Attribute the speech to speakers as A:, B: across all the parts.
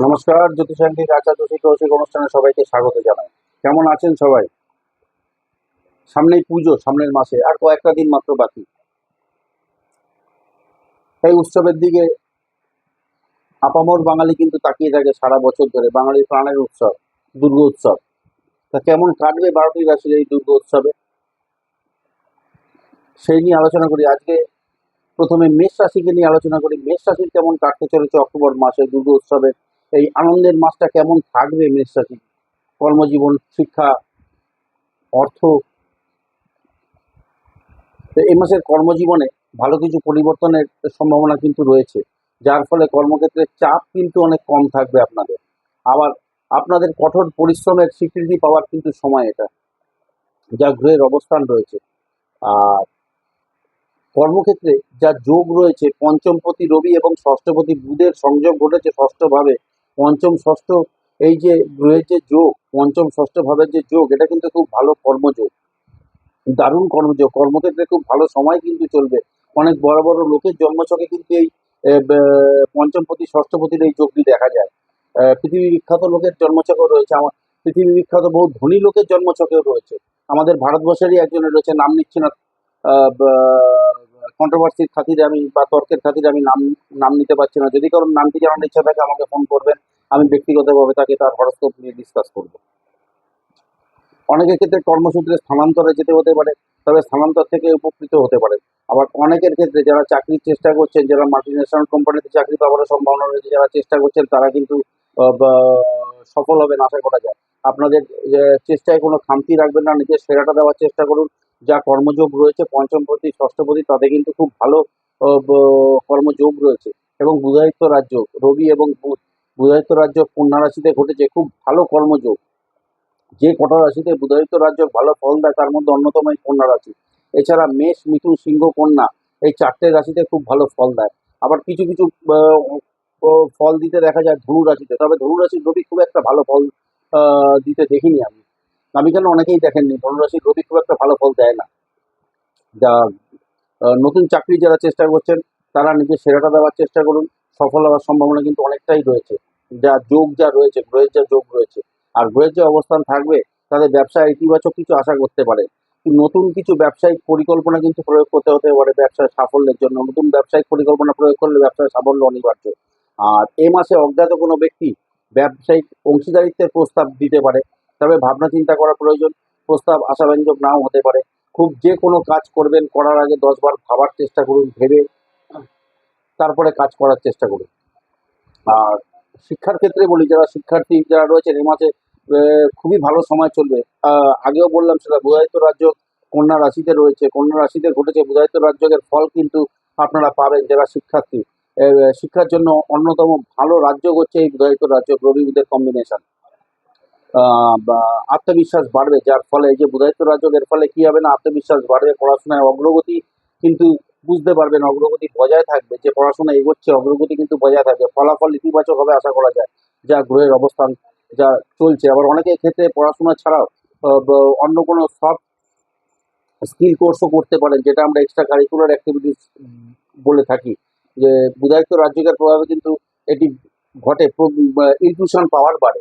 A: নমস্কার জ্যোতিষান্তিক আচার্য শিক্ষা কৌশিক অনুষ্ঠানে সবাইকে স্বাগত জানাই। কেমন আছেন সবাই? সামনেই পুজো, সামনের মাসে, আর কয়েকটা দিন মাত্র বাকি। এই উৎসবের দিকে আপামর বাঙালি কিন্তু তাকিয়ে থাকে সারা বছর ধরে, বাঙালির প্রাণের উৎসব, দুর্গা উৎসব। তা কেমন কাটবে বারোটি রাশির এই দুর্গা উৎসবে? সেই নিয়ে আলোচনা করি। আজকে প্রথমে মেষ রাশিকে নিয়ে আলোচনা করি। মেষ রাশির কেমন কাটতে চলেছে অক্টোবর মাসে দুর্গা উৎসবে? এই আনন্দের মাসটা কেমন থাকবে মেষ রাশি কর্মজীবন, শিক্ষা, অর্থ? এই মাসের কর্মজীবনে ভালো কিছু পরিবর্তনের সম্ভাবনা কিন্তু রয়েছে। যার ফলে কর্মক্ষেত্রে চাপ কিন্তু অনেক কম থাকবে আপনাদের। আবার আপনাদের কঠোর পরিশ্রমের স্বীকৃতি পাওয়ার কিন্তু সময় এটা, যা গ্রহের অবস্থান রয়েছে। আর কর্মক্ষেত্রে যা যোগ রয়েছে পঞ্চমপতি রবি এবং ষষ্ঠপতি বুধের সংযোগ ঘটেছে ষষ্ঠভাবে। পঞ্চম, ষষ্ঠ, এই যে গ্রহের যে যোগ, পঞ্চম, ষষ্ঠ ভাবের যে যোগ, এটা কিন্তু খুব ভালো কর্মযোগ। দারুণ কর্মযোগ। কর্মক্ষেত্রে খুব ভালো সময় কিন্তু চলবে। অনেক বড় বড় লোকের জন্মছকে কিন্তু এই পঞ্চমপতি ষষ্ঠপতির এই যোগটি দেখা যায়। পৃথিবী বিখ্যাত লোকের জন্মছকেও রয়েছে। আমার পৃথিবী বিখ্যাত বহু ধনী লোকের জন্মছকেও রয়েছে। আমাদের ভারতবর্ষেরই একজনের রয়েছে, নাম নিচ্ছি না। কন্ট্রোভার্সির খাতিরে আমি বা তর্কের খাতিরে আমি নাম নাম নিতে পারছি না। যদি কারণ নামটি জানার ইচ্ছা থাকে, আমাকে ফোন করবেন। আমি ব্যক্তিগতভাবে তাকে তার হরস্কোপ নিয়ে ডিসকাস করব। অনেকের ক্ষেত্রে কর্মসূত্রে স্থানান্তরে যেতে হতে পারে, তবে স্থানান্তর থেকে উপকৃত হতে পারে। আবার অনেকের ক্ষেত্রে যারা চাকরির চেষ্টা করছেন, যারা মাল্টিন্যাশনাল কোম্পানিতে চাকরি পাওয়ার সম্ভাবনা রয়েছে, যারা চেষ্টা করছেন, তারা কিন্তু সফল হবেন, আশা করা যায়। আপনাদের চেষ্টায় কোনো খামতি রাখবেন না, নিজের সেরাটা দেওয়ার চেষ্টা করুন। যা কর্মযোগ রয়েছে পঞ্চমপতি ষষ্ঠপতি তাতে কিন্তু খুব ভালো কর্মযোগ রয়েছে। এবং বুধায়িত্ব রাজ্য, রবি এবং বুধ বুধায়িত্ব রাজ্য কন্যা রাশিতে ঘটেছে, খুব ভালো কর্মযোগ। যে কটা রাশিতে বুধায়িত্ব রাজ্য ভালো ফল দেয়, তার মধ্যে অন্যতম এই কন্যা রাশি। এছাড়া মেষ, মিথুন, সিংহ কন্যা, এই চারটে রাশিতে খুব ভালো ফল দেয়। আবার কিছু কিছু ফল দিতে দেখা যায় ধনু রাশিতে, তবে ধনু রাশির রবি খুব একটা ভালো ফল দিতে দেখিনি আমি। আমি কেন অনেকেই দেখেননি? ধনু রাশির রবি খুব একটা ভালো ফল দেয় না। যা নতুন চাকরি যারা চেষ্টা করছেন, তারা নিজের সেরাটা দেওয়ার চেষ্টা করুন। সফল হওয়ার সম্ভাবনা কিন্তু অনেকটাই রয়েছে। যা যোগ যা রয়েছে, গ্রহের যা যোগ রয়েছে, আর গ্রহের যে অবস্থান থাকবে তাদের ব্যবসায় ইতিবাচক কিছু আশা করতে পারে। নতুন কিছু ব্যবসায়িক পরিকল্পনা কিন্তু প্রয়োগ করতে হতে পারে ব্যবসায় সাফল্যের জন্য। নতুন ব্যবসায়িক পরিকল্পনা প্রয়োগ করলে ব্যবসায় সাফল্য অনিবার্য। আর এ মাসে অজ্ঞাত কোনো ব্যক্তি ব্যবসায়িক অংশীদারিত্বের প্রস্তাব দিতে পারে। তবে ভাবনা চিন্তা করা প্রয়োজন, প্রস্তাব আশাব্যঞ্জক নাও হতে পারে। খুব যে কোনো কাজ করবেন, করার আগে দশবার ভাবার চেষ্টা করুন, ভেবে তারপরে কাজ করার চেষ্টা করুন। আর শিক্ষার ক্ষেত্রে বলি, যারা শিক্ষার্থী যারা রয়েছেন, এ মাসে খুবই ভালো সময় চলবে। আগেও বললাম সেটা বুধায়িত রাজ্য কন্যা রাশিতে রয়েছে। কন্যা রাশিতে ঘটেছে বুধায়িত রাজ্যের ফল কিন্তু আপনারা পাবেন যারা শিক্ষার্থী। শিক্ষার জন্য অন্যতম ভালো রাজ্য হচ্ছে এই বুধায়িত রাজ্য রবি বুধের কম্বিনেশন আত্মবিশ্বাস বাড়বে, যার ফলে যে বুধায়িত রাজ্যের ফলে কি হবে না, আত্মবিশ্বাস বাড়বে, পড়াশোনায় অগ্রগতি কিন্তু বুঝতে পারবেন, অগ্রগতি বজায় থাকবে, যে পড়াশোনা এগোচ্ছে, অগ্রগতি কিন্তু বজায় থাকবে, ফলাফল ইতিবাচক হবে আশা করা যায়, যা গ্রহের অবস্থান, যা চলছে। আবার অনেকের ক্ষেত্রে পড়াশোনা ছাড়াও অন্য কোনো সফট স্কিল কোর্সও করতে পারেন, যেটা আমরা এক্সট্রা কারিকুলার অ্যাক্টিভিটিস বলে থাকি, যে বুধায়িত্ব রাজ্যের প্রভাবে কিন্তু এটি ঘটে ইনটিউশন পাওয়ার বাড়ে।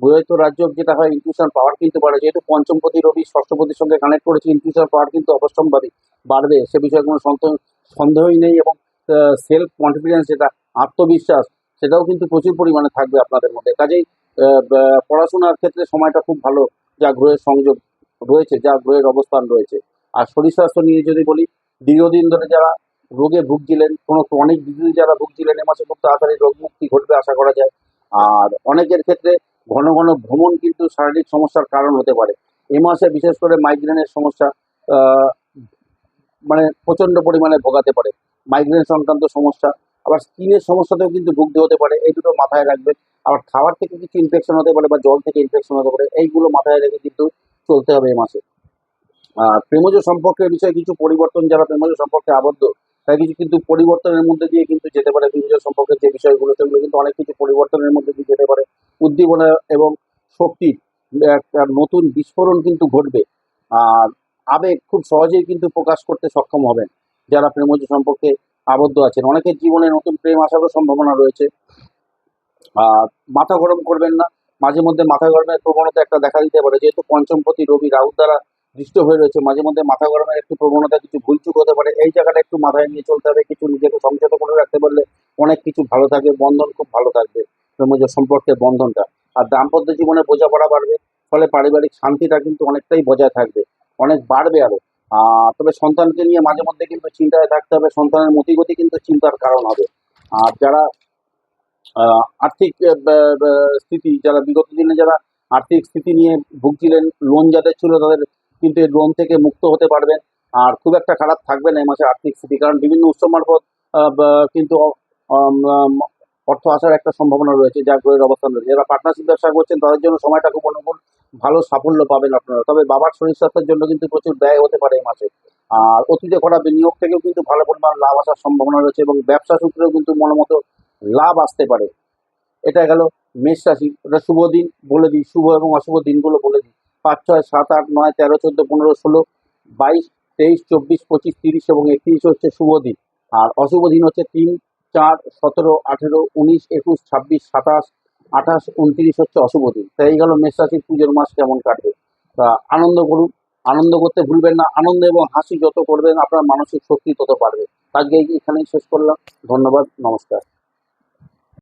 A: বুধায়িত্ব রাজ্য যেটা হয় ইনটিউশন পাওয়ার কিন্তু বাড়ে। যেহেতু পঞ্চমপতি রবি ষষ্ঠপতির সঙ্গে কানেক্ট করেছে ইনটিউশন পাওয়ার কিন্তু অবশ্যম্ভাবী বাড়বে। সে বিষয়ে কোনো সন্দেহ- সন্দেহই নেই এবং সেলফ কনফিডেন্স যেটা, আত্মবিশ্বাস, সেটাও কিন্তু প্রচুর পরিমাণে থাকবে আপনাদের মধ্যে। কাজেই পড়াশোনার ক্ষেত্রে সময়টা খুব ভালো যা গ্রহের সংযোগ রয়েছে, যা গ্রহের অবস্থান রয়েছে। আর শরীর স্বাস্থ্য নিয়ে যদি বলি, দীর্ঘদিন ধরে যারা রোগে ভুগছিলেন, কোনো ক্রনিক ডিজিজ যারা ভুগছিলেন, এ মাসে খুব তাড়াতাড়ি রোগ মুক্তি ঘটবে আশা করা যায়। আর অনেকের ক্ষেত্রে ঘন ঘন ভ্রমণ কিন্তু শারীরিক সমস্যার কারণ হতে পারে। এ মাসে বিশেষ করে মাইগ্রেনের সমস্যা মানে প্রচণ্ড পরিমাণে ভোগাতে পারে। মাইগ্রেন সংক্রান্ত সমস্যা, আবার স্কিনের সমস্যাতেও কিন্তু ভুগতে হতে পারে, এই দুটো মাথায় রাখবেন আবার খাবার থেকে কিছু ইনফেকশন হতে পারে বা জল থেকে ইনফেকশন হতে পারে, এইগুলো মাথায় রেখে কিন্তু চলতে হবে এ মাসে। আর প্রেমজ সম্পর্কের বিষয়ে কিছু পরিবর্তন, যারা প্রেমজ সম্পর্কে আবদ্ধ তাই কিছু কিন্তু পরিবর্তনের মধ্যে দিয়ে কিন্তু যেতে পারে। প্রেমজ সম্পর্কের যে বিষয়গুলো, সেগুলো কিন্তু অনেক কিছু পরিবর্তনের মধ্যে দিয়ে যেতে পারে। উদ্দীপনা এবং শক্তির একটা নতুন বিস্ফোরণ কিন্তু ঘটবে। আর আবেগ খুব সহজেই কিন্তু প্রকাশ করতে সক্ষম হবেন, যারা প্রেমজ সম্পর্কে আবদ্ধ আছেন। অনেকের জীবনে নতুন প্রেম আসারও সম্ভাবনা রয়েছে। আর মাথা গরম করবেন না। মাঝে মধ্যে মাথা গরমের প্রবণতা একটা দেখা দিতে পারে। যেহেতু পঞ্চমপতি রবি রাহু দ্বারা দৃষ্ট হয়ে রয়েছে, মাঝে মধ্যে মাথা গরমের একটু প্রবণতা, কিছু ভুলচুক হতে পারে। এই জায়গাটা একটু মাথায় নিয়ে চলতে হবে। কিছু নিজেকে সংযত করে রাখতে পারলে অনেক কিছু ভালো থাকবে বন্ধন খুব ভালো থাকবে। প্রেমজ সম্পর্কের বন্ধনটা। আর দাম্পত্য জীবনে বোঝাপড়া বাড়বে, ফলে পারিবারিক শান্তিটা কিন্তু অনেকটাই বজায় থাকবে, অনেক বাড়বে আরও। আর তবে সন্তানকে নিয়ে মাঝে মধ্যে কিন্তু চিন্তায় থাকতে হবে, সন্তানের মতিগতি কিন্তু চিন্তার কারণ হবে। আর যারা আর্থিক স্থিতি, যারা বিগত দিনে যারা আর্থিক স্থিতি নিয়ে ভুগছিলেন লোন যাদের ছিল তাদের কিন্তু এই লোন থেকে মুক্ত হতে পারবেন। আর খুব একটা খারাপ থাকবে না এই মাসে আর্থিক স্থিতি, কারণ বিভিন্ন উৎসব মারফত কিন্তু অর্থ আসার একটা সম্ভাবনা রয়েছে যা গ্রহের অবস্থান রয়েছে। যারা পার্টনারশিপ ব্যবসা করছেন, তাদের জন্য সময়টা খুব অনুকূল, ভালো সাফল্য পাবেন আপনারা। তবে বাবার শরীর স্বাস্থ্যের জন্য কিন্তু প্রচুর ব্যয় হতে পারে এই মাসে। আর অতীতে করা বিনিয়োগ থেকেও কিন্তু ভালো পরিমাণ লাভ আসার সম্ভাবনা রয়েছে এবং ব্যবসা সূত্রেও কিন্তু মনোমতো লাভ আসতে পারে। এটা গেল মেষ রাশি। এটা শুভ দিন বলে দিই, শুভ এবং অশুভ দিনগুলো বলে দিই। পাঁচ, ছয়, সাত, আট, নয়, তেরো, চোদ্দ, পনেরো, ষোলো, বাইশ, তেইশ, চব্বিশ, পঁচিশ, তিরিশ এবং একত্রিশ হচ্ছে শুভ দিন। আর অশুভ দিন হচ্ছে তিন চার, সতেরো, আঠেরো, উনিশ, একুশ, ছাব্বিশ, সাতাশ, আঠাশ, উনত্রিশ হচ্ছে অশুভ দিন। তাই গেল মেষ রাশির পুজোর মাস কেমন কাটবে তা আনন্দ করুন। আনন্দ করতে ভুলবেন না। আনন্দ এবং হাসি যত করবেন, আপনার মানসিক শক্তি তত বাড়বে। আজকে এখানেই শেষ করলাম। ধন্যবাদ। নমস্কার।